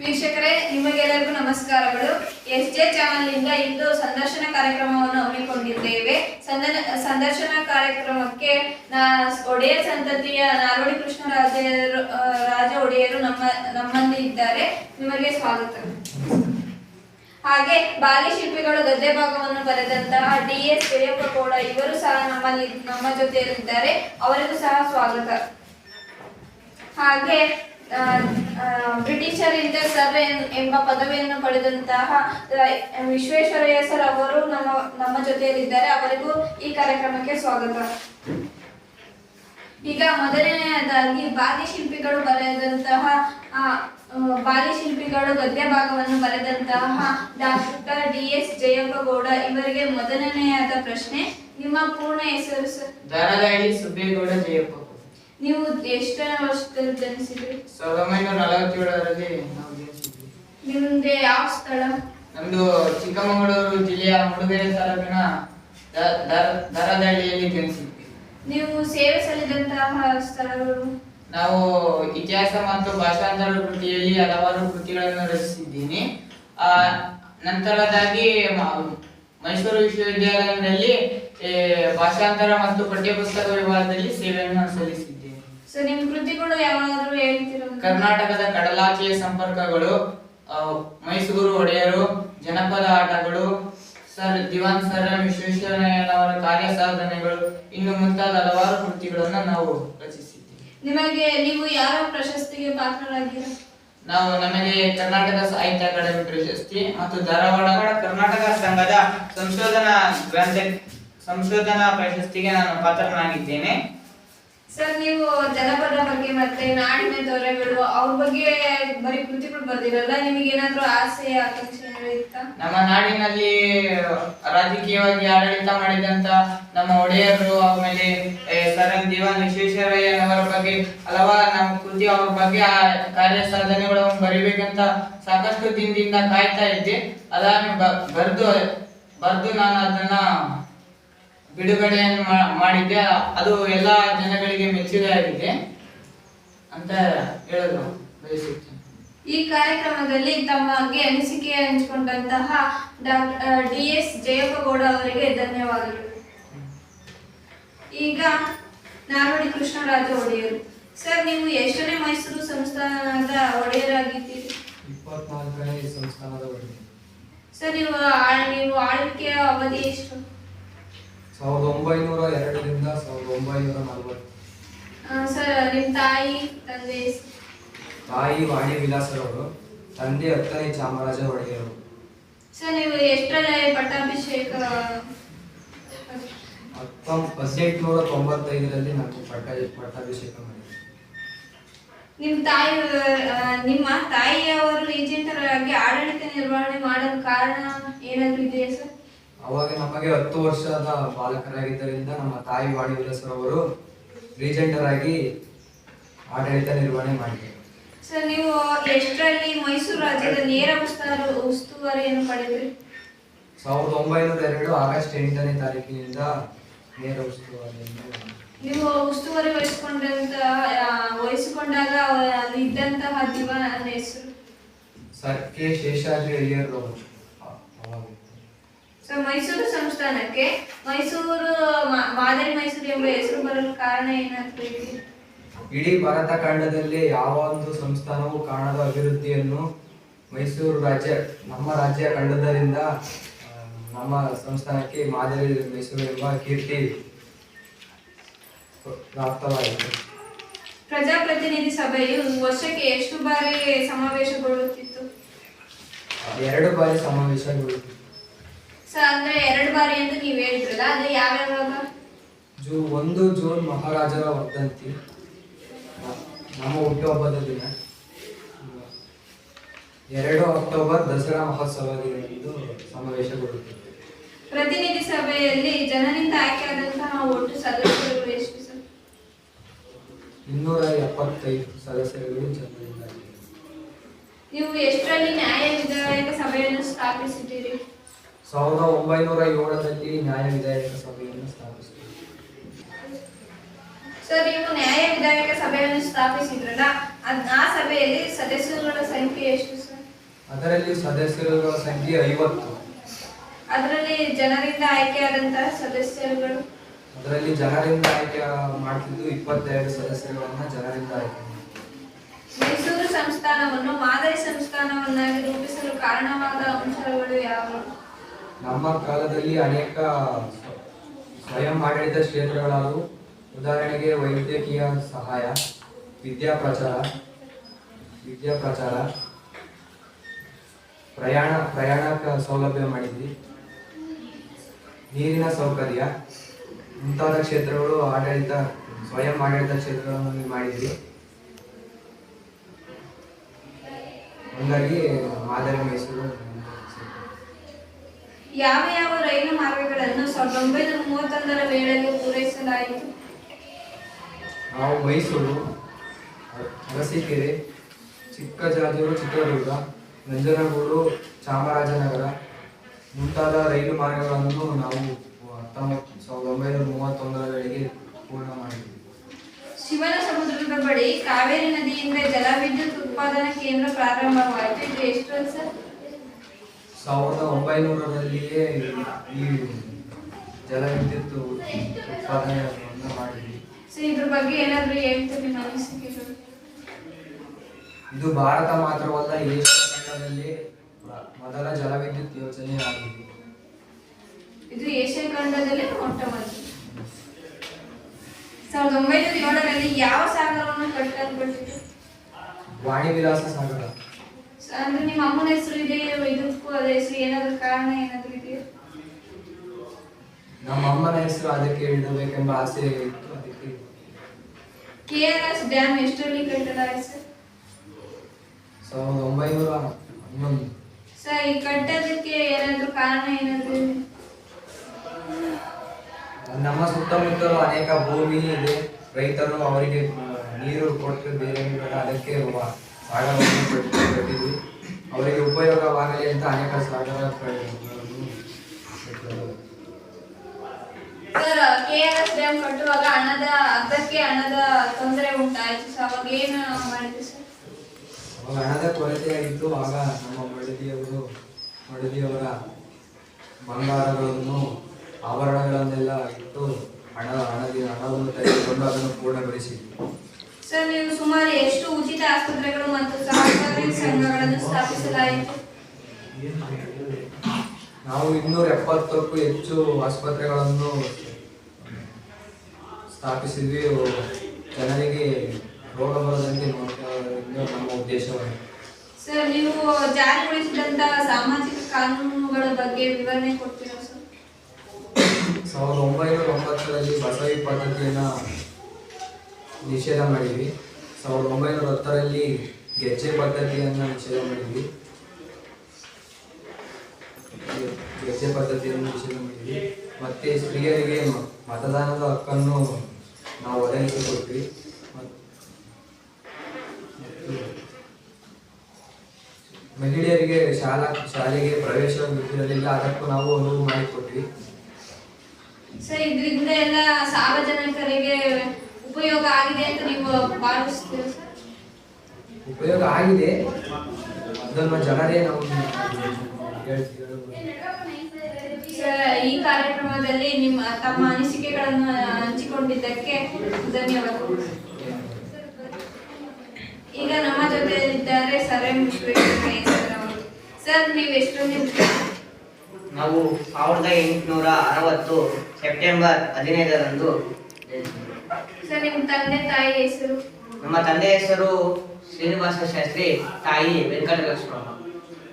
ವೀಕ್ಷಕರೇ, ನಿಮಗೆಲ್ಲರಿಗೂ ನಮಸ್ಕಾರಗಳು. ಎಸ್ ಜೆ ಚಾನಲ್ನಿಂದ ಇಂದು ಸಂದರ್ಶನ ಕಾರ್ಯಕ್ರಮವನ್ನು ಹಮ್ಮಿಕೊಂಡಿದ್ದೇವೆ. ಸಂದರ್ಶನ ಕಾರ್ಯಕ್ರಮಕ್ಕೆ ಒಡೆಯರ್ ಸಂತತಿಯ ನಾರೋಡಿ ಕೃಷ್ಣ ರಾಜರು ರಾಜ ಒಡೆಯರು ನಮ್ಮ, ನಮ್ಮಲ್ಲಿ ಇದ್ದಾರೆ. ನಿಮಗೆ ಸ್ವಾಗತ. ಹಾಗೆ ಬಾಲಿ ಶಿಲ್ಪಿಗಳು ಗದ್ದೆ ಭಾಗವನ್ನು ಬರೆದಂತಹ ಡಿ ಎಸ್ ಜಯಪ್ಪ ಕೂಡ ಇವರು ಸಹ ನಮ್ಮಲ್ಲಿ, ನಮ್ಮ ಜೊತೆಯಲ್ಲಿದ್ದಾರೆ. ಅವರಿಗೂ ಸಹ ಸ್ವಾಗತ. ಹಾಗೆ ಬ್ರಿಟಿಷರಿಂದ ಸರ್ ಎನ್- ಎಂಬ ಪದವಿಯನ್ನು ಪಡೆದಂತಹ ವಿಶ್ವೇಶ್ವರಯ್ಯ ಸರ್ ಅವರು ನಮ್ಮ ನಮ್ಮ ಜೊತೆಯಲ್ಲಿದ್ದಾರೆ. ಅವರಿಗೂ ಈ ಕಾರ್ಯಕ್ರಮಕ್ಕೆ ಸ್ವಾಗತ. ಈಗ ಮೊದಲನೆಯದಾಗಿ ಬಾಲಿ ಶಿಲ್ಪಿಗಳು ಬರೆದಂತಹ ಬಾಲಿ ಶಿಲ್ಪಿಗಳು ಗದ್ಯ ಭಾಗವನ್ನು ಬರೆದಂತಹ ಡಾಕ್ಟರ್ ಡಿ ಎಸ್ ಜಯಪ್ಪಗೌಡ ಇವರಿಗೆ ಮೊದಲನೆಯಾದ ಪ್ರಶ್ನೆ. ನಿಮ್ಮ ಪೂರ್ಣ ಹೆಸರು ಸರ್? ಸುಬ್ಬೇಗೌಡ ಜಯಪ್ಪ. ನೀವು ಎಷ್ಟನೇ ವರ್ಷದಲ್ಲಿ ಜನಿಸಿದ್ರಿ? ಸಾವಿರದ ಒಂಬೈನೂರ ನಲವತ್ತೇಳರಲ್ಲಿ ನಾವು ಜನಿಸಿದ್ವಿ. ನಿಮ್ಗೆ ಯಾವ ಸ್ಥಳ? ನಮ್ದು ಚಿಕ್ಕಮಗಳೂರು ಜಿಲ್ಲೆಯ ಮುಡುಗೆರೆ ತಾಲೂಕಿನ ದ- ದರ- ದಾರದಹಳ್ಳಿಯಲ್ಲಿ ಜನಿಸಿದ್ವಿ. ನೀವು ಸೇವೆ ಸಲ್ಲಿದಂತಹ ಸ್ಥಳಗಳು? ನಾವು ಇತಿಹಾಸ ಮತ್ತು ಭಾಷಾಂತರ ಕೃತಿಯಲ್ಲಿ ಹಲವಾರು ಕೃತಿಗಳನ್ನು ರಚಿಸಿದ್ದೀನಿ. ಆ ನಂತರದಾಗಿ ಮ- ಮೈಸೂರು ವಿಶ್ವವಿದ್ಯಾಲಯದಲ್ಲಿ ಏ, ಭಾಷಾಂತರ ಮತ್ತು ಪಠ್ಯಪುಸ್ತಕ ವಿಭಾಗದಲ್ಲಿ ಸೇವೆಯನ್ನು ಸಲ್ಲಿಸಿದ್ದೇನೆ ಸೊ ನಿಮ್ ಕೃತಿಗಳು ಯಾವಾದ್ರೂ ಹೇಳ್ತಿರೋ? ಕರ್ನಾಟಕದ ಕಡಲಾಚೆಯ ಸಂಪರ್ಕಗಳು ಮೈಸೂರು ಒಡೆಯರು ಜನಪದ ಆಟಗಳು ಸರ್ ದಿವಾನ್ ಸರ್ ವಿಶ್ವೇಶ್ವರಯ್ಯನವರ ಕಾರ್ಯ ಸಾಧನೆಗಳು ಇನ್ನು ಮುಂತಾದ ಹಲವಾರು ಕೃತಿಗಳನ್ನು ನಾವು ರಚಿಸಿದ್ದೀವಿ. ನಿಮಗೆ ನೀವು ಯಾವ ಪ್ರಶಸ್ತಿಗೆ ಪಾತ್ರರಾಗಿರೋ ನಾವು ನಮಗೆ ಕರ್ನಾಟಕ ಸಾಹಿತ್ಯ ಅಕಾಡೆಮಿ ಪ್ರಶಸ್ತಿ ಮತ್ತು ಧಾರವಾಡ ಕರ್ನಾಟಕ ಸಂಘದ ಸಂಶೋಧನಾ ಗ್ರಂಥ ಸಂಶೋಧನಾ ಪ್ರಶಸ್ತಿಗೆ ನಾನು ಪಾತ್ರನಾಗಿದ್ದೇನೆ. ಸರ್ ನೀವು ಜನಪದ ಬಗ್ಗೆ ಮತ್ತೆ ನಾಡಿನ ದೊರೆಗಳು ಅವ್ರ ಬಗ್ಗೆ ಬರೀ ಕೃತಿಗಳು ಬರ್ದಿರಲ್ಲ? ನಿಮಗೆ ಏನಾದ್ರೂ ಆಸೆ ಇತ್ತಾ ನಮ್ಮ ನಾಡಿನಲ್ಲಿ ರಾಜಕೀಯವಾಗಿ ಆಡಳಿತ ಮಾಡಿದಂತ ನಮ್ಮ ಒಡೆಯರು, ಆಮೇಲೆ ಸರ್ ಎಂ ದಿವಾನ್ ವಿಶ್ವೇಶ್ವರಯ್ಯನವರ ಬಗ್ಗೆ, ಹಲವಾರು ನಮ್ಮ ಕೃತಿ ಅವ್ರ ಬಗ್ಗೆ ಆ ಕಾರ್ಯ ಸಾಧನೆಗಳನ್ನು ಬರಿಬೇಕಂತ ಸಾಕಷ್ಟು ದಿನದಿಂದ ಕಾಯ್ತಾ ಇದ್ದೆ. ಅದಾದ ಬರ್ದು ಬರ್ದು ನಾನು ಅದನ್ನ ಬಿಡುಗಡೆಯನ್ನು ಮಾಡಿದ್ದೆ ಅದು ಎಲ್ಲ ಜನಗಳಿಗೆ ಮೆಚ್ಚುಗೆ ಆಗಿದೆ ಅಂತ ಹೇಳಲು ಬಯಸುತ್ತೇನೆ. ಈ ಕಾರ್ಯಕ್ರಮದಲ್ಲಿ ತಮಗೆ ಅನಿಸಿಕೆ ಹಂಚಿಕೊಂಡಂತಹ ಡಾಕ್ಟರ್ ಡಿ ಎಸ್ ಜಯಪ್ಪಗೌಡ ಅವರಿಗೆ ಧನ್ಯವಾದಗಳು. ಈಗ ನಾಲ್ವಡಿ ಕೃಷ್ಣರಾಜ ಒಡೆಯರು. ಸರ್ ನೀವು ಎಷ್ಟನೇ ಮೈಸೂರು ಸಂಸ್ಥಾನದ ಒಡೆಯರಾಗಿದ್ದೀರಿ. ಇಪ್ಪತ್ನಾಲ್ಕನೇ ಸಂಸ್ಥಾನದ ಒಡೆಯರು. ಸರ್ ನೀವು ನೀವು ಆಳ್ವಿಕೆಯ ಅವಧಿ ಎಷ್ಟು? ಸಾವಿರದ ಒಂಬೈನೂರ ಎರಡರಿಂದ ಸಾವಿರದ ಒಂಬೈನೂರ ನಲವತ್ತು. ಸರ್ ನಿಮ್ಮ ತಾಯಿ ತಂದೆ ತಾಯಿ ವಾಣಿ ವಿಲಾಸರವರು ತಂದೆ ಹತ್ತನೇ ಚಾಮರಾಜ ಒಡೆಯರು. ಸರ್ ನೀವು ಎಷ್ಟರಲ್ಲಿ ಪಟ್ಟಾಭಿಷೇಕ ಹತ್ತೊಂ ಹದಿನೆಂಟುನೂರ ತೊಂಬತ್ತೈದರಲ್ಲಿ ನಾನು ಪಟ್ಟ ಪಟ್ಟಾಭಿಷೇಕ ಮಾಡಿದೆ ನಿಮ್ಮ ತಾಯಿ ನಿಮ್ಮ ತಾಯಿಯವರು ಏಜೆಂಟರಾಗಿ ಆಡಳಿತ ನಿರ್ವಹಣೆ ಮಾಡಲು ಕಾರಣ ಏನಾದರೂ ಇದೆಯಾ ಸರ್? ಅವಾಗ ನಮಗೆ ಹತ್ತು ವರ್ಷದ ಬಾಲಕರಾಗಿದ್ದರಿಂದ ನಮ್ಮ ತಾಯಿ ವಾಣಿ ವಿಲಾಸರವರು ರೀಜೆಂಟರ್ ಆಗಿ ಆಡಳಿತ ನಿರ್ವಹಣೆ ಮಾಡಿದ್ದೆ ಸರ್ ನೀವು ಎಷ್ಟರಲ್ಲಿ ಮೈಸೂರು ರಾಜ್ಯದ ನೇರ ಉಸ್ತುವಾರಿ ಉಸ್ತುವಾರಿಯನ್ನು ಪಡೆದ್ರಿ? ಸಾವಿರದ ಒಂಬೈನೂರ ಎರಡು ಆಗಸ್ಟ್ ಎಂಟನೇ ತಾರೀಕಿನಿಂದ ನೇರ ಉಸ್ತುವಾರಿಯನ್ನು ನೀವು ಉಸ್ತುವಾರಿ ವಹಿಸಿಕೊಂಡಂತ ವಹಿಸಿಕೊಂಡಾಗ ಇದ್ದಂತಹ ದಿವಾನ ಹೆಸರು? ಸರ್ ಕೆ ಶೇಷಾದ್ರಿ ಅಯ್ಯರ್ರವರು ಅ- ಅವಾಗಿತ್ತು. ಸೊ ಮೈಸೂರು ಸಂಸ್ಥಾನಕ್ಕೆ ಮೈಸೂರು ಮಾದರಿ ಮೈಸೂರು ಎಂಬ ಹೆಸರು ಬರಲು ಕಾರಣ ಏನಂತ? ಇಡೀ ಭಾರತ ಖಂಡದಲ್ಲಿ ಯಾವ ಒಂದು ಸಂಸ್ಥಾನವೂ ಕಾಣದ ಅಭಿವೃದ್ಧಿಯನ್ನು ಮೈಸೂರು ರಾಜ್ಯ ನಮ್ಮ ರಾಜ್ಯ ಕಂಡದರಿಂದ ನಮ್ಮ ಸಂಸ್ಥಾನಕ್ಕೆ ಮಾದರಿ ಮೈಸೂರು ಎಂಬ ಕೀರ್ತಿ ಪ್ರಾಪ್ತವಾಗಿದೆ. ಪ್ರಜಾಪ್ರತಿನಿಧಿ ಸಭೆಯು ವರ್ಷಕ್ಕೆ ಎಷ್ಟು ಬಾರಿ ಸಮಾವೇಶಗೊಳ್ಳುತ್ತಿತ್ತು? ಎರಡು ಬಾರಿ ಸಮಾವೇಶಗೊಳ್ಳಿತು ಸರ್ ಅಂದ್ರೆ ಎರಡು ಬಾರಿ ಅಂತ ನೀವು ಹೇಳಿದ್ರಲ್ಲ ಅದು ಯಾವ್ಯಾವಾಗ ಜೂ ಒಂದು ಜೂನ್ ಮಹಾರಾಜರ ವರ್ಧಂತಿ. ನಾವು ನಮ್ಮ ಹುಟ್ಟುಹಬ್ಬದ ದಿನ. ಎರಡು ಅಕ್ಟೋಬರ್ ದಸರಾ ಮಹೋತ್ಸವದಂದು ಸಮಾವೇಶಗೊಳ್ಳುತ್ತದೆ. ಪ್ರತಿನಿಧಿ ಸಭೆಯಲ್ಲಿ ಜನರಿಂದ ಆಯ್ಕೆಯಾದಂತಹ ಒಟ್ಟು ಸದಸ್ಯರು ಎಷ್ಟು ಸರ್? ಇನ್ನೂರ ಎಪ್ಪತ್ತೈದು ಸದಸ್ಯರುಗಳು ಜನರಿಂದಾಗಿದೆ ನೀವು ಎಷ್ಟರಲ್ಲಿ ನ್ಯಾಯ ವಿಧಾಯಕ ಸಭೆಯನ್ನು ಸ್ಥಾಪಿಸಿದ್ದೀರಿ? ಸಾವಿರದ ಒಂಬೈನೂರ ಏಳರಲ್ಲಿ ನ್ಯಾಯ ವಿಧಾಯಕ ಸಭೆಯನ್ನು ಸ್ಥಾಪಿಸಿದರು. ಸರ್ ನೀವು ನ್ಯಾಯ ವಿಧಾಯಕ ಸಭೆಯನ್ನು ಸ್ಥಾಪಿಸಿದ್ರಲ್ಲ ಆ ಸಭೆಯಲ್ಲಿ ಸದಸ್ಯರುಗಳ ಸಂಖ್ಯೆ ಎಷ್ಟು ಸರ್? ಅದರಲ್ಲಿ ಸದಸ್ಯರುಗಳ ಸಂಖ್ಯೆ ಐವತ್ತು. ಅದರಲ್ಲಿ ಜನರಿಂದ ಆಯ್ಕೆಯಾದಂತಹ ಸದಸ್ಯರುಗಳು? ಅದರಲ್ಲಿ ಜನರಿಂದ ಆಯ್ಕೆ ಮಾಡ್ತಿದ್ದು ಇಪ್ಪತ್ತೆರಡು ಸದಸ್ಯರುಗಳನ್ನ ಜನರಿಂದ ಆಯ್ಕೆ. ಮೈಸೂರು ಸಂಸ್ಥಾನವನ್ನು ಮಾದರಿ ಸಂಸ್ಥಾನವನ್ನಾಗಿ ರೂಪಿಸಲು ಕಾರಣವಾದ ಅಂಶಗಳು ಯಾವುವು ನಮ್ಮ ಕಾಲದಲ್ಲಿ ಅನೇಕ ಸ್ವಯಂ ಆಡಳಿತ ಕ್ಷೇತ್ರಗಳಾದವು. ಉದಾಹರಣೆಗೆ ವೈದ್ಯಕೀಯ ಸಹಾಯ, ವಿದ್ಯಾ ಪ್ರಚಾರ ವಿದ್ಯಾ ಪ್ರಚಾರ, ಪ್ರಯಾಣ ಪ್ರಯಾಣ ಸೌಲಭ್ಯ ಮಾಡಿದ್ವಿ. ನೀರಿನ ಸೌಕರ್ಯ, ಮುಂತಾದ ಕ್ಷೇತ್ರಗಳು ಆಡಳಿತ, ಸ್ವಯಂ ಆಡಳಿತ ಕ್ಷೇತ್ರಗಳನ್ನು ಮಾಡಿದ್ವಿ. ಹಂಗಾಗಿ ಮಾದರಿ ಮೈಸೂರು ಯಾವ ಯಾವ ರೈಲು ಮಾರ್ಗಗಳನ್ನು ಸಾವಿರದ ಒಂಬೈನೂರ ಮೂವತ್ತೊಂದರ ವೇಳೆಗೆ ಪೂರೈಸಲಾಯಿತು? ನಾವು ಮೈಸೂರು ಅರಸೀಕೆರೆ ಚಿಕ್ಕಜಾಜೂರು ಚಿತ್ರದುರ್ಗ ನಂಜನಗೂಡು ಚಾಮರಾಜನಗರ ಮುಂತಾದ ರೈಲು ಮಾರ್ಗಗಳನ್ನು ನಾವು ಹತ್ತೊಂಬತ್ತು ಸಾವಿರದ ಒಂಬೈನೂರ ಮೂವತ್ತೊಂದರ ವೇಳೆಗೆ ಪೂರ್ಣ ಮಾಡಿದ್ವಿ ಶಿವನ ಸಮುದ್ರದ ಬಳಿ ಕಾವೇರಿ ನದಿಯಿಂದ ಜಲವಿದ್ಯುತ್ ಉತ್ಪಾದನಾ ಕೇಂದ್ರ ಪ್ರಾರಂಭವಾಯಿತು. ವರ್ಷ ಸಾವಿರದ ಒಂಬೈನೂರರಲ್ಲಿಯೇ ಈ ಜಲವಿದ್ಯುತ್ ಉತ್ಪಾದನೆಯನ್ನು ಮಾಡಿದ್ವಿ. ಸೊ ಇದ್ರ ಬಗ್ಗೆ ಏನಾದ್ರು ಹೇಳ್ತೀರಿ ಇದು ಭಾರತ ಮಾತ್ರವಲ್ಲ ಏಷ್ಯಾ ಖಂಡದಲ್ಲಿ ಮೊದಲ ಜಲವಿದ್ಯುತ್ ಯೋಜನೆ ಆಗಿದೆ. ಇದು ಏಷ್ಯಾ ಖಂಡದಲ್ಲಿ ಮೊಟ್ಟ ಮೊದಲು ಸಾವಿರದ ಒಂಬೈನೂರ ಏಳರಲ್ಲಿ ಯಾವ ಸಾಗರವನ್ನು ಕಟ್ಟಲ್ಪಟ್ಟಿತು ವಾಣಿ ವಿಲಾಸ ಸಾಗರ. ಅಂದ್ರೆ ನಿಮ್ಮ ಅಮ್ಮನ ಹೆಸರು ಇದೆಯೋ ಇದಕ್ಕೂ ಅದ ಹೆಸರು ಏನಾದ್ರು ಕಾರಣ ಏನಾದ್ರು ಇದೆಯಾ? ನಮ್ಮ ಅಮ್ಮನ ಹೆಸರು ಅದಕ್ಕೆ ಇಡಬೇಕೆಂಬ ಆಸೆ ಇತ್ತು ಅದಕ್ಕೆ. ಕೆ ಆರ್ ಎಸ್ ಡ್ಯಾಮ್ ಎಷ್ಟರಲ್ಲಿ ಕಟ್ಟಲಾಗಿದೆ ಸರ್ ಸಾವಿರದ ಒಂಬೈನೂರ ಹನ್ನೊಂದು. ಸರ್ ಈ ಕಟ್ಟೋದಕ್ಕೆ ಏನಾದ್ರು ಕಾರಣ ಏನಾದ್ರು? ನಮ್ಮ ಸುತ್ತಮುತ್ತಲು ಅನೇಕ ಭೂಮಿ ಇದೆ ರೈತರು ಅವರಿಗೆ ನೀರು ಕೊಟ್ಟು ಬೇರೆ ಬೇಡ ಅದಕ್ಕೆ ಸಾಗರವನ್ನು ಕಟ್ಟಿ- ಕಟ್ಟಿದ್ವಿ ಅವರಿಗೆ ಉಪಯೋಗವಾಗಲಿ ಅಂತ ಅನೇಕ ಸಾಗರ. Sir K R S dam ಕಟ್ಟುವಾಗ ಹಣದ ಅರ್ಧಕ್ಕೆ ಹಣದ ತೊಂದರೆ ಉಂಟಾಯಿತು. ಅವಾಗ ಏನು ಮಾಡಿದ್ರಿ ಸರ್? ಅವಾಗ ಹಣದ ಕೊರತೆಯಾಗಿತ್ತು ಆಗ ನಮ್ಮ ಮಡದಿಯವರು ಮಡದಿಯವರ ಬಂಗಾರಗಳನ್ನು ಆಭರಣಗಳನ್ನೆಲ್ಲ ಇಟ್ಟು ಹಣ ಹಣದಿ ಹಣವನ್ನು ತೆಗೆದುಕೊಂಡು ಅದನ್ನು ಪೂರ್ಣಗೊಳಿಸಿದ್ವಿ ಸರ್ ನೀವು ಸುಮಾರು ಎಷ್ಟು ಉಚಿತ ಆಸ್ಪತ್ರೆಗಳು ಮತ್ತು ಸಹಕಾರಿ ಸಂಘಗಳನ್ನು ಸ್ಥಾಪಿಸಲಾಯಿತು? ನಾವು ಇನ್ನೂರ ಎಪ್ಪತ್ತಕ್ಕೂ ಹೆಚ್ಚು ಆಸ್ಪತ್ರೆಗಳನ್ನು ಸ್ಥಾಪಿಸಿದ್ವಿ. ಜನರಿಗೆ ರೋಗ ಬರದಂತೆ ನಮ್ಮ ಉದ್ದೇಶವಾಗಿದೆ ಸರ್ ನೀವು ಜಾರಿಗೊಳಿಸಿದಂತ ಸಾಮಾಜಿಕ ಕಾನೂನುಗಳ ಬಗ್ಗೆ ವಿವರಣೆ ಕೊಡ್ತೀರಾ ಸರ್? ಸಾವಿರದ ಒಂಬೈನೂರ ಒಂಬತ್ತರಲ್ಲಿ ಬಸವಿ ಪದ್ಧತಿಯನ್ನು ನಿಷೇಧ ಮಾಡಿದ್ವಿ. ಸಾವಿರದ ಒಂಬೈನೂರ ಹತ್ತರಲ್ಲಿ ಗೆಜ್ಜೆ ಪದ್ಧತಿಯನ್ನು ನಿಷೇಧ ಮಾಡಿದ್ವಿ. ಗೆಜ್ಜೆ ಪದ್ಧತಿಯನ್ನು ನಿಷೇಧ ಮಾಡಿದ್ವಿ. ಮತ್ತೆ ಸ್ತ್ರೀಯರಿಗೆ ಮತದಾನದ ಹಕ್ಕನ್ನು ನಾವು ಒದಗಿಸಿಕೊಟ್ವಿ ಕೊಟ್ವಿ. ಮಹಿಳೆಯರಿಗೆ ಶಾಲಾ, ಶಾಲೆಗೆ ಪ್ರವೇಶ ಇರಲಿಲ್ಲ ಅದಕ್ಕೂ ನಾವು ಅನುವು ಮಾಡಿಕೊಟ್ವಿ. ಸರ್, ಇದರಿಂದ ಎಲ್ಲ ಸಾರ್ವಜನಿಕರಿಗೆ ಉಪಯೋಗ ಆಗಿದೆ ಅಂತ ನೀವು ಭಾವಿಸ್ತೀರಾ ಉಪಯೋಗ ಆಗಿದೆ. ಅದನ್ನು ಜನರೇ ನಾವು ಈ ಕಾರ್ಯಕ್ರಮದಲ್ಲಿ ನಿಮ್ಮ ತಮ್ಮ ಅನಿಸಿಕೆಗಳನ್ನು ಹಂಚಿಕೊಂಡಿದ್ದಕ್ಕೆ ಧನ್ಯವಾದಗಳು ಈಗ ನಮ್ಮ ಜೊತೆಯಲ್ಲಿದ್ದಾರೆ ಸರ್ ಎಂ. ಸರ್ ನೀವು ಎಷ್ಟೊಂದು ನಾವು ಸಾವಿರದ ಎಂಟುನೂರ ಅರವತ್ತು ಸೆಪ್ಟೆಂಬರ್ ಹದಿನೈದರಂದು ಸರ್ ನಿಮ್ಮ ತಂದೆ ತಾಯಿ ಹೆಸರು? ನಮ್ಮ ತಂದೆ ಹೆಸರು ಶ್ರೀನಿವಾಸ ಶಾಸ್ತ್ರಿ ತಾಯಿ ವೆಂಕಟಲಕ್ಷ್ಮಮ್ಮ.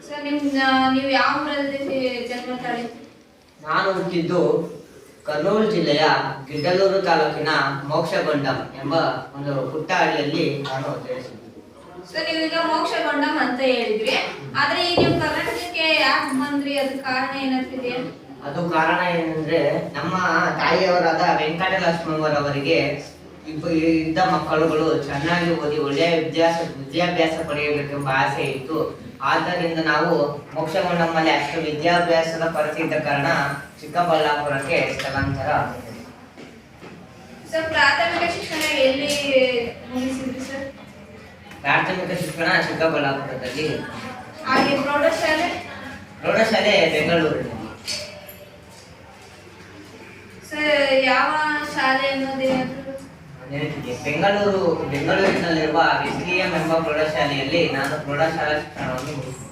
ಸರ್ ನಿಮ್ಮ ನೀವು ಯಾವ ಊರಲ್ಲಿ ಜನ್ಮ ನಾನು ಹುಟ್ಟಿದ್ದು ಕರ್ನೂಲು ಜಿಲ್ಲೆಯ ಗಿಡ್ಡಲೂರು ತಾಲೂಕಿನ ಮೋಕ್ಷಗೊಂಡಂ ಎಂಬ ಒಂದು ಪುಟ್ಟ ಹಳ್ಳಿಯಲ್ಲಿ ನಾನು ಜನಿಸಿದ್ದು. ಸರ್ ನೀವೀಗ ಮೋಕ್ಷಗೊಂಡಂ ಅಂತ ಹೇಳಿದ್ರಿ. ಆದ್ರೆ ಈಗ ನೀವು ಕರ್ನಾಟಕಕ್ಕೆ ಯಾಕೆ ಬಂದ್ರಿ? ಅದ್ರ ಕಾರಣ ಏನಾಗ್ತಿದೆ? ಅದು ಕಾರಣ ಏನಂದ್ರೆ ನಮ್ಮ ತಾಯಿಯವರಾದ ವೆಂಕಟಲಕ್ಷ್ಮಮ್ಮರವರಿಗೆ ಇಬ್ಬ ಇದ್ದ ಮಕ್ಕಳುಗಳು ಚೆನ್ನಾಗಿ ಓದಿ ಒಳ್ಳೆಯ ವಿದ್ಯಾಸ ವಿದ್ಯಾಭ್ಯಾಸ ಪಡೆಯಬೇಕೆಂಬ ಆಸೆ ಇತ್ತು. ಆದ್ದರಿಂದ ನಾವು ಮೋಕ್ಷಗೊಂಡಮ್ಮಲ್ಲಿ ಅಷ್ಟು ವಿದ್ಯಾಭ್ಯಾಸದ ಕೊರತೆ ಇದ್ದ ಕಾರಣ ಚಿಕ್ಕಬಳ್ಳಾಪುರಕ್ಕೆ ಸ್ಥಳಾಂತರ ಪ್ರಾಥಮಿಕ ಶಿಕ್ಷಣ ಎಲ್ಲಿ ಸರ್ ಪ್ರಾಥಮಿಕ ಶಿಕ್ಷಣ ಚಿಕ್ಕಬಳ್ಳಾಪುರದಲ್ಲಿ. ಹಾಗೆ ಪ್ರೌಢಶಾಲೆ? ಪ್ರೌಢಶಾಲೆ ಬೆಂಗಳೂರಿನಲ್ಲಿ ಸರ್ ಯಾವ ಶಾಲೆ ಅನ್ನೋದೇನಾದ್ರು? ಬೆಂಗಳೂರು ಬೆಂಗಳೂರಿನಲ್ಲಿರುವ ಎಸ್ಡಿಎಂ ಎಂಬ ಪ್ರೌಢಶಾಲೆಯಲ್ಲಿ ನಾನು ಪ್ರೌಢಶಾಲಾ ಶಿಕ್ಷಣವನ್ನು ಮುಗಿಸಿದೆ.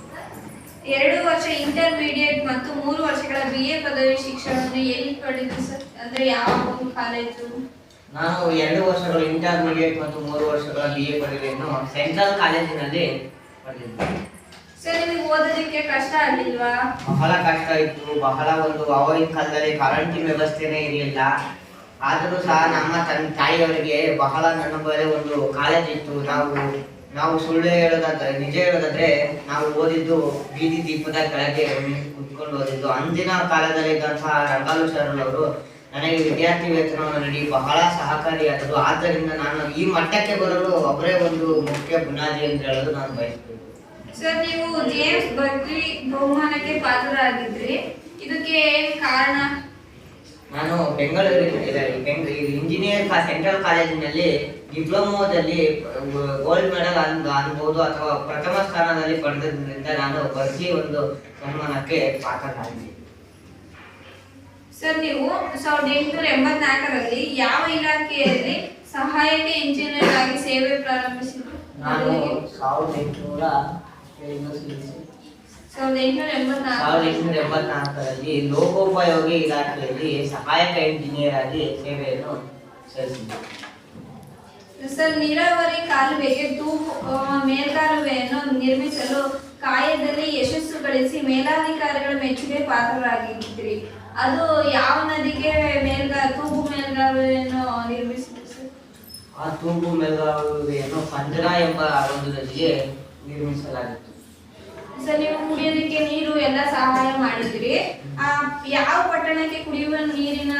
ಎರಡು ವರ್ಷ ಇಂಟರ್ಮೀಡಿಯೇಟ್ ಮತ್ತು ಮೂರು ವರ್ಷಗಳ ಬಿ ಎ ಪದವಿ ಶಿಕ್ಷಣವನ್ನು ಎಲ್ಲಿ ಪಡೆದು ಸರ್? ಅಂದ್ರೆ ಯಾವ ಒಂದು ಕಾಲೇಜು? ನಾನು ಎರಡು ವರ್ಷಗಳ ಇಂಟರ್ಮೀಡಿಯೇಟ್ ಮತ್ತು ಮೂರು ವರ್ಷಗಳ ಬಿ ಎ ಪದವಿಯನ್ನು ಸೆಂಟ್ರಲ್ ಕಾಲೇಜಿನಲ್ಲಿ ಪಡೆದಿದ್ದೆ. ಸರ್ ನಿಮಗೆ ಓದೋದಕ್ಕೆ ಕಷ್ಟ ಆಗಿಲ್ವಾ ಬಹಳ ಕಷ್ಟ ಇತ್ತು. ಬಹಳ ಒಂದು ಅವಾಗಿನ ಕಾಲದಲ್ಲಿ ಕರೆಂಟಿನ ವ್ಯವಸ್ಥೆನೇ ಇರಲಿಲ್ಲ. ಆದರೂ ಸಹ ನಮ್ಮ ತನ್ನ ತಾಯಿಯವರಿಗೆ ಬಹಳ ನನ್ನ ಮೇಲೆ ಒಂದು ಕಾಳಜಿ ಇತ್ತು. ನಾವು ನಾವು ಸುಳ್ಳು ಹೇಳೋದಾದ್ರೆ, ನಿಜ ಹೇಳೋದಾದ್ರೆ, ನಾವು ಓದಿದ್ದು ಬೀದಿ ದೀಪದ ಕೆಳಗೆ ಕುತ್ಕೊಂಡು ಓದಿದ್ದು. ಅಂದಿನ ಕಾಲದಲ್ಲಿ ಇದ್ದಂತಹ ರಂಗಾಲು ಶರಣ್ ಅವರು ನನಗೆ ವಿದ್ಯಾರ್ಥಿ ವೇತನವನ್ನು ನೀಡಿ ಬಹಳ ಸಹಕಾರಿಯಾದರು. ಆದ್ದರಿಂದ ನಾನು ಈ ಮಟ್ಟಕ್ಕೆ ಬರಲು ಅವರೇ ಒಂದು ಮುಖ್ಯ ಬುನಾದಿ ಅಂತ ಹೇಳಲು ನಾನು ಬಯಸ್ತೇನೆ ಬಹುಮಾನಕ್ಕೆ ಪಾತ್ರರಾಗಿದ್ರಿ. ಇದಕ್ಕೆ ಕಾರಣ? ನಾನು ಬೆಂಗಳೂರಿನ ಬೆಂಗ ಇಂಜಿನಿಯರ್ ಕಾ ಸೆಂಟ್ರಲ್ ಕಾಲೇಜಿನಲ್ಲಿ ಡಿಪ್ಲೊಮೋದಲ್ಲಿ ಗೋಲ್ಡ್ ಮೆಡಲ್ ಅನ್ ಅನ್ಬೋದು ಅಥವಾ ಪ್ರಥಮ ಸ್ಥಾನದಲ್ಲಿ ಪಡೆದಿದ್ದರಿಂದ ನಾನು ಬರ್ಜಿ ಒಂದು ಸನ್ಮಾನಕ್ಕೆ ಪಾತ್ರರಾಗಿದ್ದೆ ಸರ್ ನೀವು ಸಾವಿರದ ಎಂಟುನೂರ ಎಂಬತ್ನಾಲ್ಕರಲ್ಲಿ ಯಾವ ಇಲಾಖೆಯಲ್ಲಿ ಸಹಾಯಕ ಇಂಜಿನಿಯರ್ ಆಗಿ ಸೇವೆ ಪ್ರಾರಂಭಿಸಿದ್ರು? ನಾನು ಸಾವಿರದ ಎಂಟುನೂರ ಸಾವಿರದ ಎಂಟುನೂರ ಎಂಬತ್ನಾಲ್ಕರಲ್ಲಿ ಲೋಕೋಪಯೋಗಿ ಇಲಾಖೆಯಲ್ಲಿ ಸಹಾಯಕ ಇಂಜಿನಿಯರ್ ಆಗಿ ಸೇವೆಯನ್ನು ಸಲ್ಲಿಸಿದ್ದೆ ಸರ್ ನೀರಾವರಿ ಕಾಲುವೆಗೆ ತೂಕು ಮೇಲ್ಕಾಲುವೆಯನ್ನು ನಿರ್ಮಿಸಲು ಕಾಯದಲ್ಲಿ ಯಶಸ್ಸು ಗಳಿಸಿ ಮೇಲಾಧಿಕಾರಿಗಳ ಮೆಚ್ಚುಗೆ ಪಾತ್ರರಾಗಿದ್ರಿ ಅದು ಯಾವ ನದಿಗೆ ಮೇಲ್ಗ ತೂಗು ಮೇಲ್ಗಾಲುವೆಯನ್ನು ನಿರ್ಮಿಸಿದ್ರು ಸರ್? ಆ ತೂಗು ಮೇಲ್ಗಾಲುವೆಯನ್ನು ಪಂಜರ ಎಂಬ ಒಂದು ನದಿಗೆ ನಿರ್ಮಿಸಲಾಗಿತ್ತು. ಸರ್ ನೀವು ಕುಡಿಯೋದಕ್ಕೆ ನೀರು ಎಲ್ಲ ಸಹಾಯ ಮಾಡಿದ್ರಿ. ಆ ಯಾವ ಪಟ್ಟಣಕ್ಕೆ ಕುಡಿಯುವ ನೀರಿನ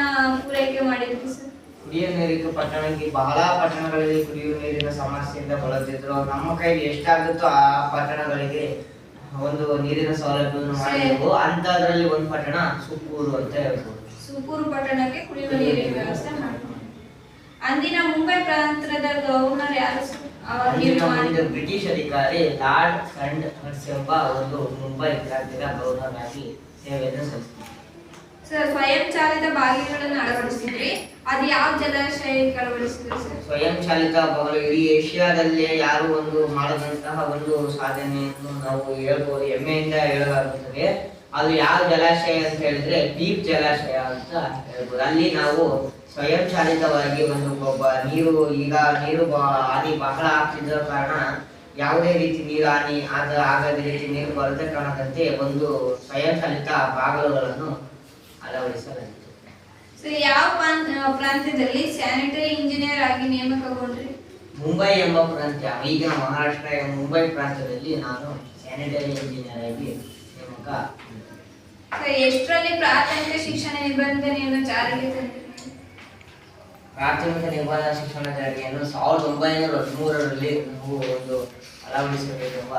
ಪೂರೈಕೆ ಮಾಡಿದ್ರಿ ಸರ್? ನೀರಿನ ನೀರಿಗೆ ಪಟ್ಟಣಕ್ಕೆ ಬಹಳ ಪಟ್ಟಣಗಳಲ್ಲಿ ಕುಡಿಯುವ ನೀರಿನ ಸಮಸ್ಯೆಯಿಂದ ಬಳಲ್ತಿದ್ರು. ನಮ್ಮ ಕೈಲಿ ಎಷ್ಟಾಗುತ್ತೋ ಆ ಪಟ್ಟಣಗಳಿಗೆ ಒಂದು ನೀರಿನ ಸೌಲಭ್ಯವನ್ನು ಮಾಡಬೇಕು ಅಂತದ್ರಲ್ಲಿ ಒಂದು ಪಟ್ಟಣ ಸುಕ್ಕೂರು ಅಂತ ಹೇಳ್ಬೋದು. ಸುಕ್ಕೂರು ಪಟ್ಟಣಕ್ಕೆ ಕುಡಿಯುವ ನೀರಿನ ವ್ಯವಸ್ಥೆ ಮಾಡಬೇಕು ಅಂದಿನ ಮುಂಬೈ ಪ್ರಾಂತದ ಗವರ್ನರ್ ಯಾರು ಅಂದಿನ ಒಂದು ಬ್ರಿಟಿಷ್ ಅಧಿಕಾರಿ ಲಾರ್ಡ್ ಸಂಡ್ ಹರ್ಸ್ ಎಂಬ ಒಂದು ಮುಂಬೈ ಪ್ರಾಂತ್ಯದ ಗೌರವನಾಗಿ ಸೇವೆಯನ್ನು ಸಲ್ಲಿಸಿದರು. ಸರ್ ಸ್ವಯಂ ಚಾಲಿತ ಬಾಗಿಲುಗಳನ್ನು ಅಳವಡಿಸಿದ್ರಿ? ಅದು ಯಾವ ಜಲಾಶಯಕ್ಕೆ ಅಳವಡಿಸಿದ್ರಿ ಸರ್? ಸ್ವಯಂ ಚಾಲಿತ ಬಾಗಿಲು ಇಡೀ ಏಷ್ಯಾದಲ್ಲೇ ಯಾರು ಒಂದು ಮಾಡದಂತಹ ಒಂದು ಸಾಧನೆಯನ್ನು ನಾವು ಹೇಳ್ಬೋದು ಹೆಮ್ಮೆಯಿಂದ ಹೇಳಲಾಗುತ್ತದೆ. ಅದು ಯಾವ ಜಲಾಶಯ ಅಂತ ಹೇಳಿದ್ರೆ ಡೀಪ್ ಜಲಾಶಯ ಅಂತ ಹೇಳ್ಬೋದು. ಅಲ್ಲಿ ನಾವು ಸ್ವಯಂ ಚಾಲಿತವಾಗಿ ಒಂದು ಒಬ್ಬ ನೀರು ಈಗ ನೀರು ಹಾನಿ ಬಹಳ ಆಗ್ತಿದ್ದ ಕಾರಣ ಯಾವುದೇ ರೀತಿ ನೀರು ಹಾನಿ ಆದ ಆಗದ ರೀತಿ ನೀರು ಬರದೇ ಕಾರಣದಂತೆ ಒಂದು ಸ್ವಯಂ ಚಾಲಿತ ಬಾಗಿಲುಗಳನ್ನು ಅಳವಡಿಸಲಾಗಿತ್ತು. ಸರ್ ಯಾವ ಪ್ರಾಂತ- ಪ್ರಾಂತ್ಯದಲ್ಲಿ ಸ್ಯಾನಿಟರಿ ಇಂಜಿನಿಯರ್ ಆಗಿ ನೇಮಕಗೊಂಡ್ರಿ ಮುಂಬೈ ಎಂಬ ಪ್ರಾಂತ್ಯ. ಈಗಿನ ಮಹಾರಾಷ್ಟ್ರ ಮುಂಬೈ ಪ್ರಾಂತ್ಯದಲ್ಲಿ ನಾನು ಸ್ಯಾನಿಟರಿ ಇಂಜಿನಿಯರ್ ಆಗಿ ನೇಮಕ ಎಷ್ಟರಲ್ಲಿ ಪ್ರಾಥಮಿಕ ಶಿಕ್ಷಣ ನಿಬಂಧನೆಯನ್ನು ಜಾರಿಗೆ ತಂದ್ರಿ ಪ್ರಾಥಮಿಕ ನಿರ್ವಹಣಾ ಶಿಕ್ಷಣ ಜಾರಿಯನ್ನು ಸಾವಿರದ ಒಂಬೈನೂರ ಹದಿಮೂರರಲ್ಲಿ ನಾವು ಒಂದು ಅಳವಡಿಸಬೇಕೆಂಬ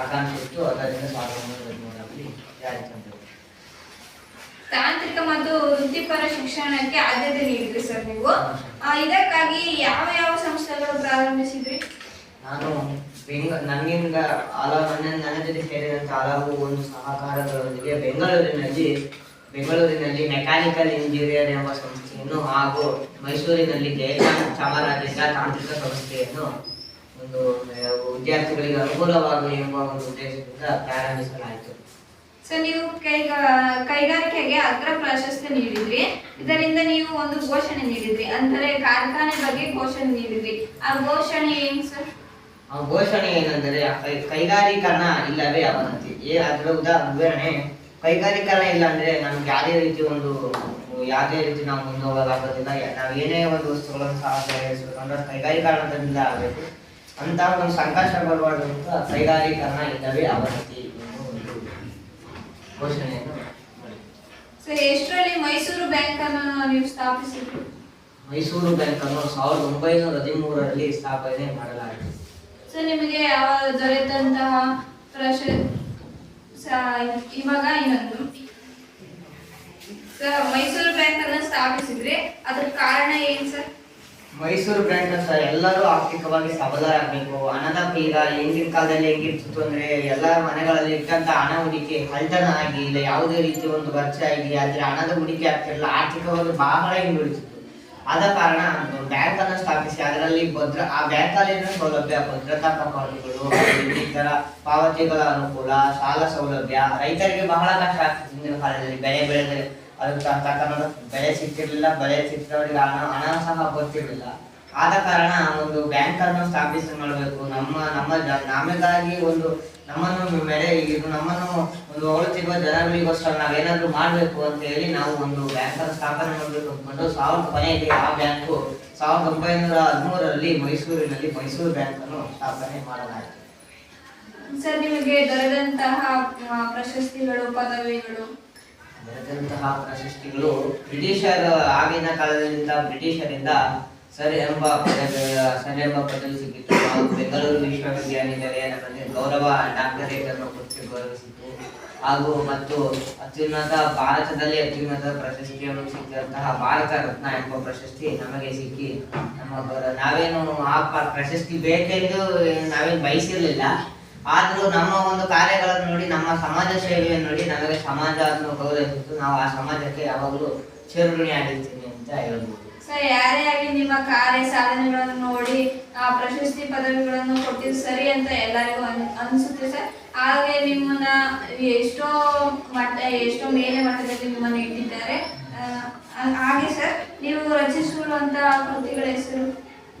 ಆಕಾಂಕ್ಷೆ ಇತ್ತು ಅದರಿಂದ ಸಾವಿರದ ಒಂಬೈನೂರ ಹದಿಮೂರರಲ್ಲಿ ಜಾರಿ ತಂದೆವು ತಾಂತ್ರಿಕ ಮತ್ತು ವೃತ್ತಿಪರ ಶಿಕ್ಷಣಕ್ಕೆ ಆದ್ಯತೆ ನೀಡಿದ್ರಿ ಸರ್ ನೀವು. ಇದಕ್ಕಾಗಿ ಯಾವ ಯಾವ ಸಂಸ್ಥೆಗಳು ಪ್ರಾರಂಭಿಸಿದ್ರಿ? ನಾನು ಬೆಂಗ ನನ್ನಿಂದ ಹಲವು ನನ್ನ ನನ್ನ ಜೊತೆ ಸೇರಿದಂತಹ ಹಲವು ಒಂದು ಸಹಕಾರಗಳೊಂದಿಗೆ ಬೆಂಗಳೂರಿನಲ್ಲಿ ಬೆಂಗಳೂರಿನಲ್ಲಿ ಮೆಕ್ಯಾನಿಕಲ್ ಇಂಜಿನಿಯರ್ ಎಂಬ ಸಂಸ್ಥೆಯನ್ನು ಹಾಗೂ ಮೈಸೂರಿನಲ್ಲಿ ಜಯಕಾಂತ್ ಚಾಮರಾಜೇಂದ್ರ ತಾಂತ್ರಿಕ ಸಂಸ್ಥೆಯನ್ನು ಒಂದು ವಿದ್ಯಾರ್ಥಿಗಳಿಗೆ ಅನುಕೂಲವಾಗಲಿ ಎಂಬ ಒಂದು ಉದ್ದೇಶದಿಂದ ಪ್ರಾರಂಭಿಸಲಾಯಿತು. ಸರ್ ನೀವು ಕೈಗ, ಕೈಗಾರಿಕೆಗೆ ಅಗ್ರ ಪ್ರಶಸ್ತಿ ನೀಡಿದ್ರಿ. ಇದರಿಂದ ನೀವು ಒಂದು ಘೋಷಣೆ ನೀಡಿದ್ರಿ. ಅಂದರೆ ಕಾರ್ಖಾನೆ ಬಗ್ಗೆ ಘೋಷಣೆ ನೀಡಿದ್ರಿ. ಆ ಘೋಷಣೆ ಏನು ಸರ್? ಘೋಷಣೆ ಏನೆಂದರೆ ಕೈಗಾರಿಕರಣ ಇಲ್ಲವೇ ಅವನತಿ. ಏ ಅದರ ಉದಾ ವಿವರಣೆ ಕೈಗಾರೀಕರಣ ಇಲ್ಲ ಅಂದ್ರೆ ನಮ್ಗೆ ಯಾವುದೇ ರೀತಿ ಒಂದು ಯಾವುದೇ ರೀತಿ ನಾವು ಮುಂದೆ ಹೋಗೋದಾಗೋದಿಲ್ಲ ನಾವು ಏನೇ ಒಂದು ವಸ್ತುಗಳನ್ನು ಸಹ ತಯಾರಿಸಬೇಕಂದ್ರೆ ಕೈಗಾರೀಕರಣದಿಂದ ಆಗಬೇಕು. ಅಂತ ಒಂದು ಸಂಕಷ್ಟ ಬರಬಾರ್ದು ಅಂತ ಕೈಗಾರೀಕರಣ ಇಲ್ಲವೇ ಅವನತಿ ಘೋಷಣೆಯನ್ನು ಎಷ್ಟರಲ್ಲಿ ಮೈಸೂರು ಬ್ಯಾಂಕ್ ಅನ್ನು ನೀವು ಸ್ಥಾಪಿಸಿದ್ರಿ? ಮೈಸೂರು ಬ್ಯಾಂಕ್ ಅನ್ನು ಸಾವಿರದ ಒಂಬೈನೂರ ಹದಿಮೂರರಲ್ಲಿ ಸ್ಥಾಪನೆ ಮಾಡಲಾಯಿತು ಸರ್ ನಿಮಗೆ ಯಾವ ದೊರೆತಂತಹ ಪ್ರಶ ಸ- ಇವಾಗ ಇನ್ನೊಂದು. ಸರ್ ಮೈಸೂರು ಬ್ಯಾಂಕ್ ಅನ್ನು ಸ್ಥಾಪಿಸಿದ್ರೆ ಅದರ ಕಾರಣ ಏನು ಸರ್? ಮೈಸೂರು ಬ್ಯಾಂಕ್ ಸಹ ಎಲ್ಲರೂ ಆರ್ಥಿಕವಾಗಿ ಸಬಲರಾಗಬೇಕು ಹಣದ ಈಗ ಹಿಂದಿನ ಕಾಲದಲ್ಲಿ ಹೆಂಗಿರ್ತಿತ್ತು ಅಂದ್ರೆ ಎಲ್ಲ ಮನೆಗಳಲ್ಲಿ ಇಟ್ಟಂತ ಹಣ ಹೂಡಿಕೆ ಹಲ್ತನ ಆಗಿ, ಇಲ್ಲ ಯಾವುದೇ ರೀತಿ ಒಂದು ಖರ್ಚಾಗಿ ಆದ್ರೆ ಹಣದ ಹೂಡಿಕೆ ಆಗ್ತಿರಲಿಲ್ಲ. ಆರ್ಥಿಕವಾಗಿ ಬಹಳ ಹಿಂದುಳಿತಿತ್ತು ಆದ ಕಾರಣ ಬ್ಯಾಂಕ್ ಅನ್ನು ಸ್ಥಾಪಿಸಿ ಅದರಲ್ಲಿ ಭದ್ರ ಆ ಬ್ಯಾಂಕ್ ಅಲ್ಲಿನ ಸೌಲಭ್ಯ, ಭದ್ರತಾ ಕಾಪಾಡಿಗಳು ಇನ್ನಿತರ ಪಾವತಿಗಳ ಅನುಕೂಲ, ಸಾಲ ಸೌಲಭ್ಯ, ರೈತರಿಗೆ ಬಹಳ ಕಷ್ಟ ಆಗ್ತದೆ ಹಿಂದಿನ ಕಾಲದಲ್ಲಿ. ಬೆಳೆ ಬೆಳೆದರೆ, ಅದಕ್ಕೆ ಬೆಳೆ ಸಿಕ್ಕಿರಲಿಲ್ಲ ಬೆಳೆ ಸಿಕ್ಕಿದವರಿಗೆ ಹಣ ಹಣ ಸಹ ಬರ್ತಿರ್ಲಿಲ್ಲ ಆದ ಕಾರಣ ಒಂದು ಬ್ಯಾಂಕ್ ಅನ್ನು ಸ್ಥಾಪಿಸಿ ಮಾಡಬೇಕು. ನಮ್ಮ ನಮ್ಮ ನಮಗಾಗಿ ಒಂದು ನಮ್ಮನ್ನು ಮೇಲೆ ಇದು ನಮ್ಮನ್ನು ಒಂದು ಹೊಗಳುತ್ತಿರುವ ಜನಗಳಿಗೋಸ್ಕರ ನಾವೇನಾದ್ರೂ ಮಾಡಬೇಕು ಅಂತ ಹೇಳಿ ನಾವು ಒಂದು ಬ್ಯಾಂಕ್ ಅನ್ನು ಸ್ಥಾಪನೆ ಮಾಡಬೇಕು ಅಂದ್ಕೊಂಡು ಸಾವಿರದ ಕೊನೆಯಲ್ಲಿ ಆ ಬ್ಯಾಂಕು ಸಾವಿರದ ಒಂಬೈನೂರ ಹದಿಮೂರರಲ್ಲಿ ಮೈಸೂರಿನಲ್ಲಿ ಮೈಸೂರು ಬ್ಯಾಂಕ್ ಅನ್ನು ಸ್ಥಾಪನೆ ಮಾಡಲಾಯಿತು. ಸರ್ ನಿಮಗೆ ದೊರೆದಂತಹ ಪ್ರಶಸ್ತಿಗಳು ಪದವಿಗಳು? ದೊರೆದಂತಹ ಪ್ರಶಸ್ತಿಗಳು ಬ್ರಿಟಿಷರ ಆಗಿನ ಕಾಲದಿಂದ ಬ್ರಿಟಿಷರಿಂದ ಸರ್, ಎಂಬ ಸರ್ ಎಂಬ ಪದವಿ ಸಿಕ್ಕಿತ್ತು ಹಾಗೂ ಬೆಂಗಳೂರು ವಿಶ್ವವಿದ್ಯಾನಿಲಯ ನಮಗೆ ಗೌರವ ಡಾಕ್ಟರೇಟ್ ಅನ್ನು ಕೊಟ್ಟು ಗೌರವಿಸಿತು. ಹಾಗೂ ಮತ್ತು ಅತ್ಯುನ್ನತ ಭಾರತದಲ್ಲಿ ಅತ್ಯುನ್ನತ ಪ್ರಶಸ್ತಿಯನ್ನು ಸಿಕ್ಕಿದಂತಹ ಭಾರತ ರತ್ನ ಎಂಬ ಪ್ರಶಸ್ತಿ ನಮಗೆ ಸಿಕ್ಕಿ, ನಮ್ಮ ನಾವೇನು ಆ ಪ್ರಶಸ್ತಿ ಬೇಕೆಂದು ನಾವೇನು ಬಯಸಿರಲಿಲ್ಲ. ಆದರೂ ನಮ್ಮ ಒಂದು ಕಾರ್ಯಗಳನ್ನು ನೋಡಿ, ನಮ್ಮ ಸಮಾಜ ಸೇವೆಯನ್ನು ನೋಡಿ, ನಮಗೆ ಸಮಾಜವನ್ನು ಗೌರವಿಸಿತ್ತು ನಾವು ಆ ಸಮಾಜಕ್ಕೆ ಯಾವಾಗಲೂ ಚಿರಋಣಿಯಾಗಿರ್ತೀನಿ ಅಂತ ಹೇಳ್ಬೋದು. ಸರ್ ಯಾರೇ ಆಗಿ ನಿಮ್ಮ ಕಾರ್ಯ ಸಾಧನೆಗಳನ್ನು ನೋಡಿ ಆ ಪ್ರಶಸ್ತಿ ಪದವಿಗಳನ್ನು ಕೊಟ್ಟಿದ್ದು ಸರಿ ಅಂತ ಎಲ್ಲರಿಗೂ ಅನ್- ಅನ್ಸುತ್ತೆ ಸರ್. ಹಾಗೆ ನಿಮ್ಮನ್ನ ಎಷ್ಟೋ ಮಟ್ಟ ಎಷ್ಟೋ ಮೇಲೆ ಮಟ್ಟದಲ್ಲಿ ನಿಮ್ಮನ್ನು ಇಟ್ಟಿದ್ದಾರೆ. ಹಾಗೆ ಸರ್ ನೀವು ರಚಿಸಿರುವಂತಹ ಕೃತಿಗಳ ಹೆಸರು?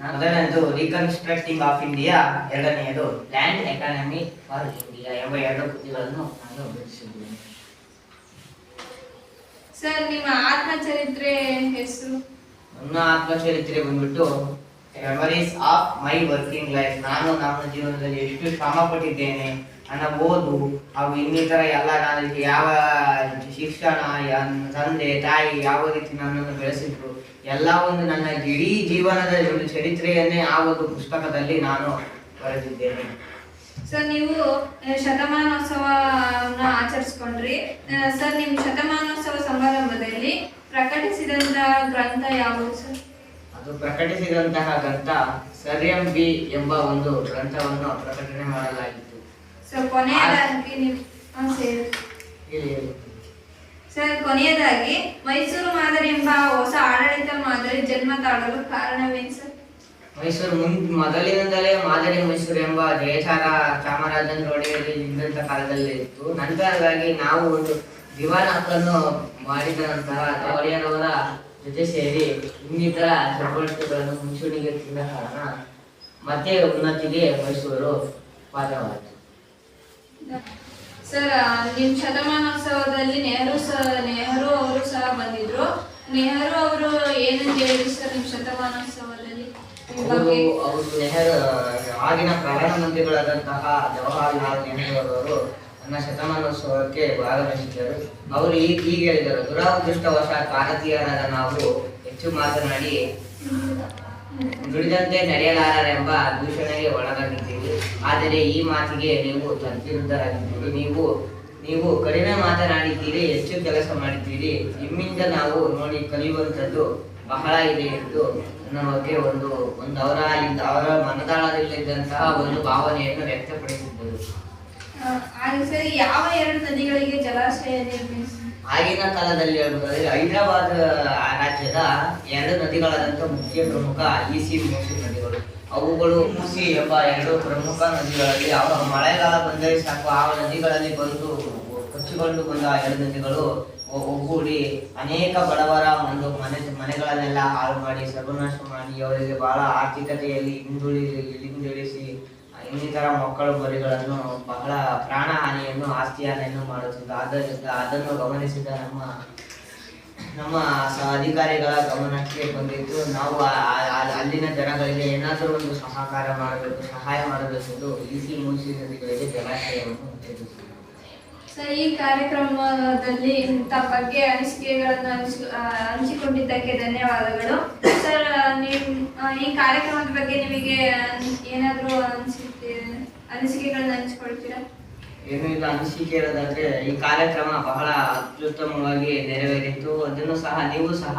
ಮೊದಲನೇದು ರೀಕನ್ಸ್ಟ್ರಕ್ಟಿಂಗ್ ಆಫ್ ಇಂಡಿಯಾ ಎರಡನೆಯದು ಲ್ಯಾಂಡ್ ಎಕಾನಮಿ ಫಾರ್ ಇಂಡಿಯಾ ಎಂಬ ಎರಡು ಕೃತಿಗಳನ್ನು ನಾನು ಸರ್ ನಿಮ್ಮ ಆತ್ಮಚರಿತ್ರೆ ಹೆಸರು? ನನ್ನ ಆತ್ಮಚರಿತ್ರೆ ಬಂದ್ಬಿಟ್ಟು memories of my working life ನಾನು ನನ್ನ ಜೀವನದಲ್ಲಿ ಎಷ್ಟು ಶ್ರಮ ಪಟ್ಟಿದ್ದೇನೆ ನನ್ನ ಓದು, ಹಾಗೂ ಇನ್ನಿತರ ಎಲ್ಲ ನಾನು ಯಾವ ಶಿಕ್ಷಣ ತಂದೆ, ತಾಯಿ ಯಾವ ರೀತಿ ನನ್ನನ್ನು ಬೆಳೆಸಿದ್ರು, ಎಲ್ಲ ಒಂದು ನನ್ನ ಇಡೀ ಜೀವನದ ಒಂದು ಚರಿತ್ರೆಯನ್ನೇ ಆ ಒಂದು ಪುಸ್ತಕದಲ್ಲಿ ನಾನು ಬರೆದಿದ್ದೇನೆ. ಸರ್ ನೀವು ಶತಮಾನೋತ್ಸವ ಆಚರಿಸ್ಕೊಂಡ್ರಿ. ಸರ್, ನಿಮ್ಮ ಶತಮಾನೋತ್ಸವ ಸಮಾರಂಭದಲ್ಲಿ ಪ್ರಕಟಿಸಿದಂತ ಗ್ರಂಥ ಯಾವುದು ಸರ್ ಅದು ಪ್ರಕಟಿಸಿದಂತಹ ಗ್ರಂಥ ಸರ್ ಎಂ ಬಿ ಎಂಬ ಒಂದು ಗ್ರಂಥವನ್ನು ಪ್ರಕಟಣೆ ಮಾಡಲಾಗಿತ್ತು ಸರ್ ಕೊನೆಯದಾಗಿ ನೀವು. ಹೇಳಿ. ಸರ್ ಕೊನೆಯದಾಗಿ ಮೈಸೂರು ಮಾದರಿ ಎಂಬ ಹೊಸ ಆಡಳಿತ ಮಾದರಿ ಜನ್ಮ ತಾಳಲು ಕಾರಣವೇನು ಸರ್ ಮೈಸೂರು ಮುನ್ ಮೊದಲಿನಿಂದಲೇ ಮಾದರಿ ಮೈಸೂರು ಎಂಬ ಜಯಚಾರ ಚಾಮರಾಜೇಂದ್ರ ಒಡೆಯರು ಇದ್ದಂತ ಕಾಲದಲ್ಲಿ ಇತ್ತು ನಂತರವಾಗಿ ನಾವು ಒಂದು ದಿವಾನ ಹಕ್ಕನ್ನು ಮಾಡಿದ ನಂತರ ಒಡೆಯರವರ ಜೊತೆ ಸೇರಿ ಇನ್ನಿತರ ಚಟುವಟಿಕೆಗಳನ್ನು ಮುಂಚೂಣಿಗೆ ತಿಂದ ಕಾರಣ ಮತ್ತೆ ಉನ್ನತಿಗೆ ಮೈಸೂರು ಪಾತ್ರವಾಯಿತು ಸರ್ ನಿಮ್ಮ ಶತಮಾನೋತ್ಸವದಲ್ಲಿ ನೆಹರು ಸಹ ನೆಹರು ಅವರು ಸಹ ಬಂದಿದ್ರು. ನೆಹರು ಅವರು ಏನಂತ ಹೇಳಿದ್ರು ಸರ್ ನಿಮ್ಮ ಶತಮಾನೋತ್ಸವದಲ್ಲಿ? ಅವರು ನೆಹರು ಆಗಿನ ಪ್ರಧಾನಮಂತ್ರಿಗಳಾದಂತಹ ಜವಾಹರ್ಲಾಲ್ ನೆಹರು ಅವರು ನನ್ನ ಶತಮಾನೋತ್ಸವಕ್ಕೆ ಭಾಗವಹಿಸಿದ್ದರು ಅವರು ಈ ಹೀಗೆ ಹೇಳಿದರು, ದುರಾದೃಷ್ಟವಶ ಭಾರತೀಯರಾದ ನಾವು ಹೆಚ್ಚು ಮಾತನಾಡಿ ದುಡಿದಂತೆ ನಡೆಯಲಾರರೆಂಬ ದೂಷಣೆಗೆ ಒಳಗಾಗಿದ್ದೀವಿ ಆದರೆ ಈ ಮಾತಿಗೆ ನೀವು ತದ್ವಿರುದ್ಧರಾಗಿದ್ದೀರಿ. ನೀವು ನೀವು ಕಡಿಮೆ ಮಾತನಾಡಿದ್ದೀರಿ, ಹೆಚ್ಚು ಕೆಲಸ ಮಾಡಿದ್ದೀರಿ. ನಿಮ್ಮಿಂದ ನಾವು ನೋಡಿ ಕಲಿಯುವಂಥದ್ದು ಬಹಳ ಇದೆ ಎಂದು ನನ್ನ ಬಗ್ಗೆ ಒಂದು ಒಂದು ಅವರ ಅವರ ಮನದಾಳದಲ್ಲಿದ್ದಂತಹ ಒಂದು ಭಾವನೆಯನ್ನು ವ್ಯಕ್ತಪಡಿಸಿದ್ದರು. ಯಾವ ಎರಡು ನದಿಗಳಿಗೆ ಜಲಾಶಯ ಆಗಿನ ಕಾಲದಲ್ಲಿ ಹೇಳ್ಬೋದಾದ್ರೆ ಹೈದರಾಬಾದ್ ರಾಜ್ಯದ ಎರಡು ನದಿಗಳಾದಂಥ ಮುಖ್ಯ ಪ್ರಮುಖ ಈಸಿ ಮೂಸಿ ನದಿಗಳು. ಅವುಗಳು ಮೂಸಿ ಎಂಬ ಎರಡು ಪ್ರಮುಖ ನದಿಗಳಲ್ಲಿ ಅವ ಮಳೆಗಾಲ ಬಂದರೆ ಸಾಕು ಆ ನದಿಗಳಲ್ಲಿ ಬಂದು ಕೊಚ್ಚಿಕೊಂಡು ಬಂದ ಎರಡು ನದಿಗಳು ಒಗ್ಗೂಡಿ ಅನೇಕ ಬಡವರ ಒಂದು ಮನೆ ಮನೆಗಳನ್ನೆಲ್ಲ ಹಾಳು ಮಾಡಿ ಸರ್ವನಾಶ ಮಾಡಿ ಅವರಿಗೆ ಬಹಳ ಆರ್ಥಿಕತೆಯಲ್ಲಿ ಹಿಂದುಳಿ ಹಿಂದುಳಿಸಿ ಇನ್ನಿತರ ಮಕ್ಕಳು ಮರಿಗಳನ್ನು ಬಹಳ ಪ್ರಾಣ ಹಾನಿಯನ್ನು ಆಸ್ತಿ ಹಾನಿಯನ್ನು ಮಾಡುತ್ತಿದ್ದ ಆದ್ದರಿಂದ ಅದನ್ನು ಗಮನಿಸಿದ ನಮ್ಮ ನಮ್ಮ ಅಧಿಕಾರಿಗಳ ಗಮನಕ್ಕೆ ಬಂದಿದ್ದು ನಾವು ಅಲ್ಲಿನ ಜನಗಳಿಗೆ ಏನಾದರೂ ಒಂದು ಸಹಕಾರ ಮಾಡಬೇಕು, ಸಹಾಯ ಮಾಡಬೇಕೆಂದು ಈಸಿ ಮೂಸಿ ನದಿಗಳಿಗೆ ಜಲಾಶಯವನ್ನು ತೆಗೆದುಕೊಂಡರು. ಸರ್, ಈ ಕಾರ್ಯಕ್ರಮದಲ್ಲಿ ಇಂಥ ಬಗ್ಗೆ ಅನಿಸಿಕೆಗಳನ್ನು ಹಂಚಿ ಹಂಚಿಕೊಂಡಿದ್ದಕ್ಕೆ ಧನ್ಯವಾದಗಳು. ಸರ್ ನೀವು ಈ ಕಾರ್ಯಕ್ರಮದ ಬಗ್ಗೆ ನಿಮಗೆ ಏನಾದರೂ ಅನಿಸುತ್ತೆ ಅನಿಸಿಕೆಗಳನ್ನ ಹಂಚ್ಕೊಳ್ತೀರಾ? ಏನೋ ಇಲ್ಲ ಅನಿಸಿಕೆ ಇರೋದಾದ್ರೆ ಈ ಕಾರ್ಯಕ್ರಮ ಬಹಳ ಅತ್ಯುತ್ತಮವಾಗಿ ನೆರವೇರಿತ್ತು ಅದನ್ನು ಸಹ ನೀವು ಸಹ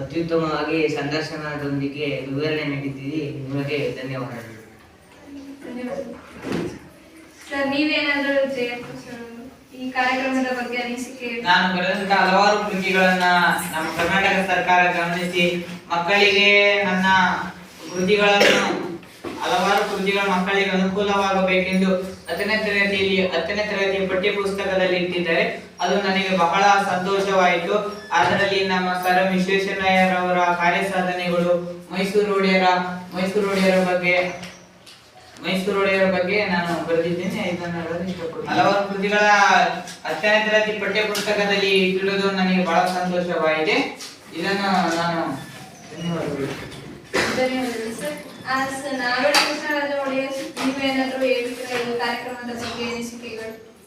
ಅತ್ಯುತ್ತಮವಾಗಿ ಸಂದರ್ಶನದೊಂದಿಗೆ ವಿವರಣೆ ನೀಡಿದ್ದೀರಿ. ನಿಮಗೆ ಧನ್ಯವಾದಗಳು. ಧನ್ಯವಾದಗಳು. ಸರ್ ನೀವೇನಾದ್ರೂ ಜಯಪ್ಪ ಸರ್ ಈ ಕಾರ್ಯಕ್ರಮದ ಬಗ್ಗೆ ಅನಿಸಿಕೆ ನಾನು ಬರೆದಂತ ಹಲವಾರು ಕೃತಿಗಳನ್ನ ನಮ್ಮ ಕರ್ನಾಟಕ ಸರ್ಕಾರ ಗಮನಿಸಿ ಮಕ್ಕಳಿಗೆ ನನ್ನ ಕೃತಿಗಳನ್ನು ಹಲವಾರು ಕೃತಿಗಳ ಮಕ್ಕಳಿಗೆ ಅನುಕೂಲವಾಗಬೇಕೆಂದು ಹತ್ತನೇ ತರಗತಿಯಲ್ಲಿ ಹತ್ತನೇ ತರಗತಿಯ ಪಠ್ಯ ಪುಸ್ತಕದಲ್ಲಿ ಇಟ್ಟಿದ್ದಾರೆ. ಅದು ನನಗೆ ಬಹಳ ಸಂತೋಷವಾಯಿತು. ಅದರಲ್ಲಿ ನಮ್ಮ ಸರ್ ವಿಶ್ವೇಶ್ವರಯ್ಯರವರ ಕಾರ್ಯ ಸಾಧನೆಗಳು ಮೈಸೂರು ಒಡೆಯರ ಮೈಸೂರು ಒಡೆಯರ ಬಗ್ಗೆ ಮೈಸೂರು ಒಡೆಯರ ಬಗ್ಗೆ ನಾನು ಬರೆದಿದ್ದೇನೆ. ಇದನ್ನು ಹಲವಾರು ಕೃತಿಗಳ ಹತ್ತನೇ ತರಗತಿ ಪಠ್ಯ ಪುಸ್ತಕದಲ್ಲಿ ಇಟ್ಟಿರುವುದು ನನಗೆ ಬಹಳ ಸಂತೋಷವಾಗಿದೆ. ಇದನ್ನು ನಾನು ಧನ್ಯವಾದಗಳು.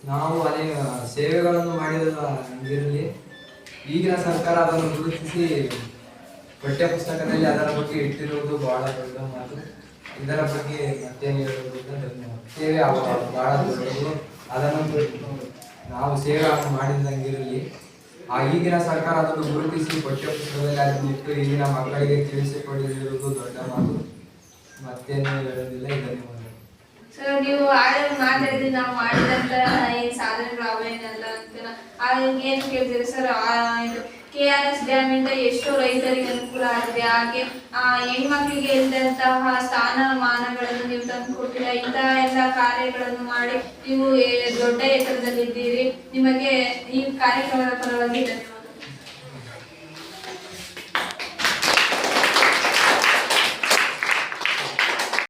ನಾವು ಅನೇಕ ಸೇವೆಗಳನ್ನು ಮಾಡಿರಲಿ ಈಗಿನ ಸರ್ಕಾರ ಅದನ್ನು ಗುರುತಿಸಿ ಪಠ್ಯ ಪುಸ್ತಕದಲ್ಲಿ ಅದರ ಬಗ್ಗೆ ಇಟ್ಟಿರುವುದು ಬಹಳ ದೊಡ್ಡ ಮಾತು. ಇದರ ಬಗ್ಗೆ ಧನ್ಯವಾದ. ಸೇವೆ ಬಹಳ ದೊಡ್ಡದು. ಅದನ್ನು ನಾವು ಸೇವೆ ಮಾಡಿದಂಗಿರಲಿ ಆ ಈಗಿನ ಸರ್ಕಾರ ಅದನ್ನು ಗುರುತಿಸಿ ಪಠ್ಯ ಪುಸ್ತಕದಲ್ಲಿ ಅದನ್ನು ಇಟ್ಟು ಈಗಿನ ಮಕ್ಕಳಿಗೆ ತಿಳಿಸಿಕೊಡಿರುವುದು ದೊಡ್ಡ ಮಾತು. ಮತ್ತೇನು ಹೇಳೋದಿಲ್ಲ ಧನ್ಯವಾದ ಸರ್, ನೀವು ಆಡಲು ಮಾತಾಡಿದ್ರಿ ನಾವು ಮಾಡಿದಂತ ಏನ್ ಸಾಧನೆಗಳು ಅವೇನಲ್ಲ ಅಂತ ಏನು ಕೇಳ್ತೀರಿ sir? K R S dam ಇಂದ ಎಷ್ಟೋ ರೈತರಿಗೆ ಅನುಕೂಲ ಆಗಿದೆ. ಹಾಗೆ, ಆ, ಹೆಣ್ಮಕ್ಳಿಗೆ ಇಲ್ಲದಂತಹ ಸ್ಥಾನಮಾನಗಳನ್ನು ನೀವು ತಂದು ಕೊಟ್ಟಿಲ್ಲ ಇಂತಹ ಎಲ್ಲ ಕಾರ್ಯಗಳನ್ನು ಮಾಡಿ ನೀವು ದೊಡ್ಡ ಎತ್ತರದಲ್ಲಿದ್ದೀರಿ. ನಿಮಗೆ ಈ ಕಾರ್ಯಕ್ರಮದ ಪರವಾಗಿ